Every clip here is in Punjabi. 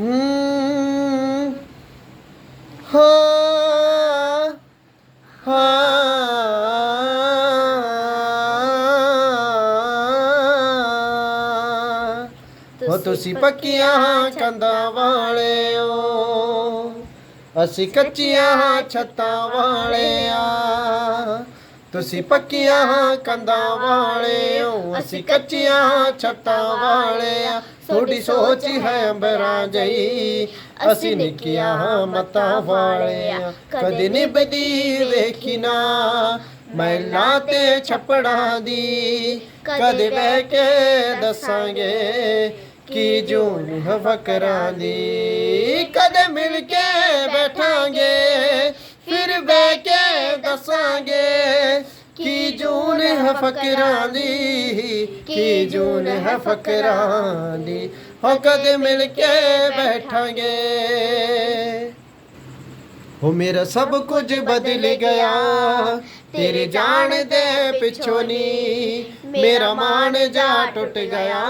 ਹੂੰ ਹਾਂ ਹਾਂ। ਉਹ ਤੁਸੀਂ ਪੱਕੀਆਂ ਕੰਧਾਂ ਵਾਲਿਓ। ਅਸੀਂ ਕੱਚੀਆਂ ਛੱਤਾਂ ਵਾਲਿਆ। ਤੁਸੀਂ ਪੱਕੀਆਂ ਕੰਧਾਂ ਵਾਲਿਓ, ਅਸੀਂ ਕੱਚੀਆਂ ਛੱਤਾਂ ਵਾਲਿਆ, ਤੁਹਾਡੀ ਸੋਚ ਹੈ ਅੰਬਰਾਂ ਜਈ, ਅਸੀਂ ਨਿੱਕੀਆਂ ਮਤਾਂ ਵਾਲਿਆ, ਕਦੇ ਨਿਭਦੀ ਵੇਖੀ ਨਾ, ਮਹਿਲਾ ਤੇ ਛੱਪੜਾਂ ਦੀ, ਕਦੇ ਬਹਿ ਕੇ ਦੱਸਾਂਗੇ ਕੀ ਜੂਨ ਫਕਰਾਂ ਦੀ, ਕਦੇ ਮਿਲ ਕੇ ਹੈ ਫਕਰਾਂ ਦੀ, ਕੀ ਜੂਨ ਹੈ ਫਕਰਾਂ ਦੀ? ਹੋ ਕਦੇ ਮਿਲ ਕੇ ਬੈਠਾਂਗੇ? ਹੋ ਮੇਰਾ ਸਭ ਕੁਝ ਬਦਲ ਗਿਆ, ਤੇਰੇ ਜਾਣ ਦੇ ਪਿੱਛੋਂ ਨੀ, ਮੇਰਾ ਮਾਨ ਜਾ ਟੁੱਟ ਗਿਆ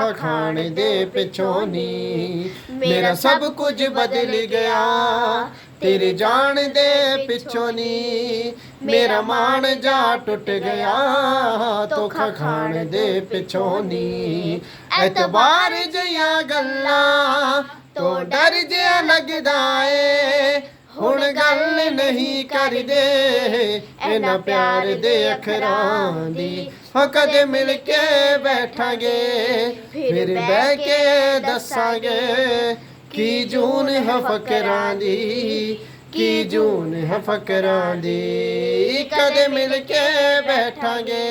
ਧੋਖਾ ਖਾਣ ਦੇ ਪਿੱਛੋਂ ਨੀ। ਮੇਰਾ ਸਭ ਕੁਝ ਬਦਲ ਗਿਆ। ਤੇਰੇ ਜਾਣ ਦੇ ਪਿੱਛੋਂ ਨੀ। ਮੇਰਾ ਮਾਨ ਜਾ ਟੁੱਟ ਗਿਆ। ਧੋਖਾ ਖਾਣ ਦੇ ਪਿੱਛੋਂ ਨੀ। ਐਤਬਾਰ ਜਿਹੀਆਂ ਗੱਲਾਂ ਤੋਂ ਡਰ ਜਿਹਾ ਲੱਗਦਾ ਏ। ਹੁਣ ਗੱਲ ਨਹੀਂ ਕਰਦੇ। ਇਹਨਾਂ ਪਿਆਰ ਦੇ ਅੱਖਰਾਂ ਦੀ ਹੋ, ਕਦੇ ਮਿਲ ਕੇ ਬੈਠਾਂਗੇ, ਫਿਰ ਬਹਿ ਕੇ ਦੱਸਾਂਗੇ ਕੀ ਜੂਨ ਹੈ ਫਕਰਾਂ ਦੀ, ਕੀ ਜੂਨ ਹੈ ਫਕਰਾਂ ਦੀ। ਕਦੇ ਮਿਲ ਕੇ ਬੈਠਾਂਗੇ।